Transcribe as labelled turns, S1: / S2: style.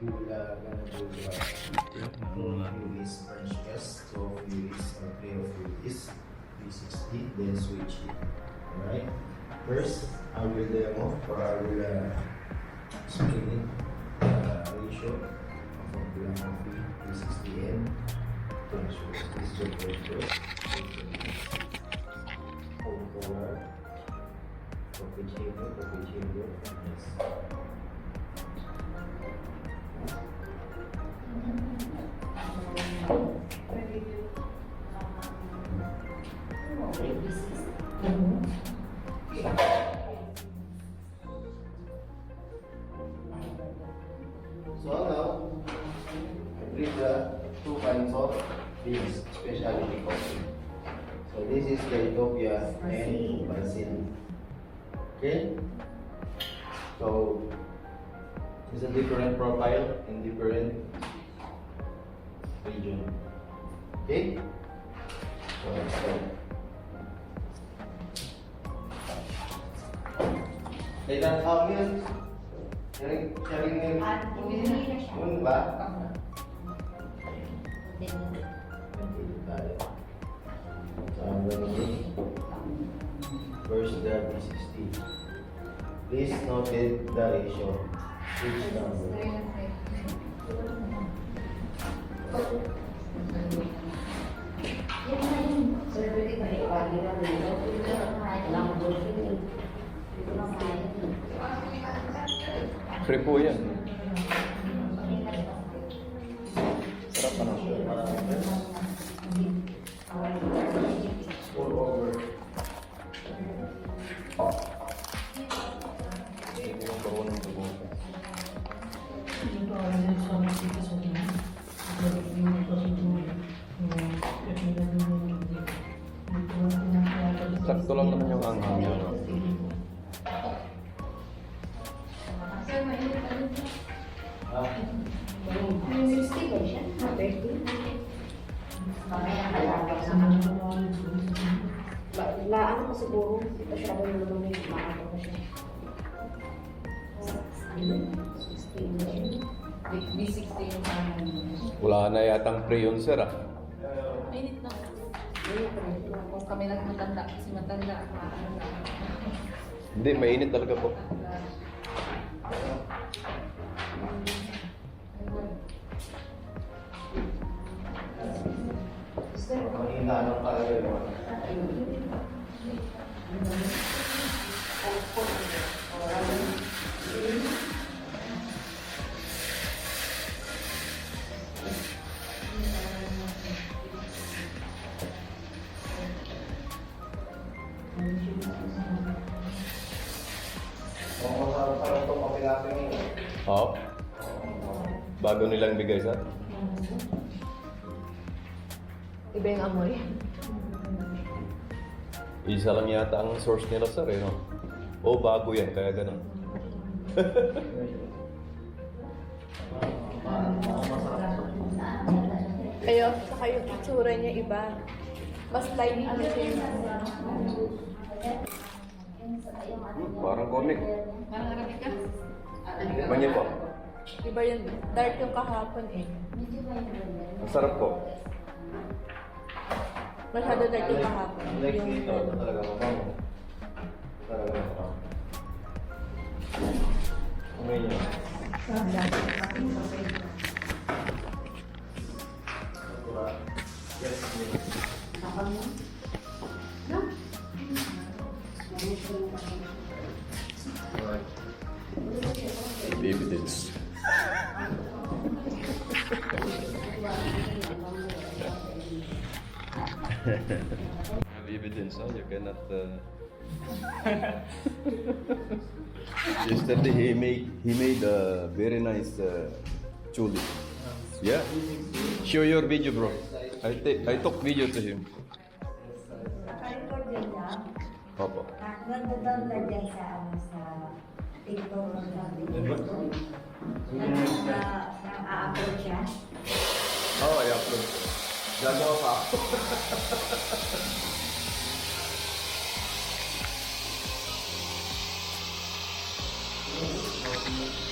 S1: French then switch it. Alright? First, I will demo or I will uh, explain it uh, ratio of a gram of 360 and transfers. This is the first first. Home color, copy chamber, copy chamber, and. So now, I bring the two kinds of this specialty coffee. So this is the Ethiopia and Brazil. Okay? So it's a different profile in different region. Okay? So let's go. Kailan tawag Sharing, sharing yun.
S2: At ibigay na siya.
S1: Yun ba? Gonna First the B60. Please note the ratio. Which number?
S3: Free po yan. Sarap pa na.
S1: Pour over.
S3: Hindi yung bago ng dugo. Sakto lang naman yung anghang niya. no?
S2: Sir, mainit sa Ba, laan ko siguro. Ito siya ba yung lumay. Maano ko siya. 16 ba siya?
S4: B60 yung kanan.
S3: Wala na yatang pre yun, sir ah.
S4: Mainit na.
S2: Ko rin.
S4: Kung kami lang matanda, kasi matanda, na.
S3: Hindi, mainit talaga po.
S1: Pa rin itong kapilapin ngayon.
S3: Oo. Bago nilang bigay sa
S4: Iba yung amoy.
S3: Isa lang yata ang source nila, sir, eh, no? O, bago yan, kaya ganun.
S5: Kayo, saka yung itsura niya iba. Mas light ano siya yung
S3: Parang comic.
S4: Parang narabi ka?
S3: Manya po.
S5: Iba yung dark yung kahapon eh.
S3: Ang sarap po.
S5: Masyado dark yung kahapon.
S1: Like
S5: Yung
S1: dito, ito talaga mabango. Talaga mabango. Umay niyo. Yes, yes.
S3: have evidence, huh? You cannot. Uh... Yesterday he made he made a very nice uh, chuli. Yeah. Show your video, bro. I take I took video to him.
S6: Ah, Nandun na dyan sa, ano, sa TikTok ng video. Nang a-upload siya.
S3: Oh, I upload. 燃烧它。Thank you.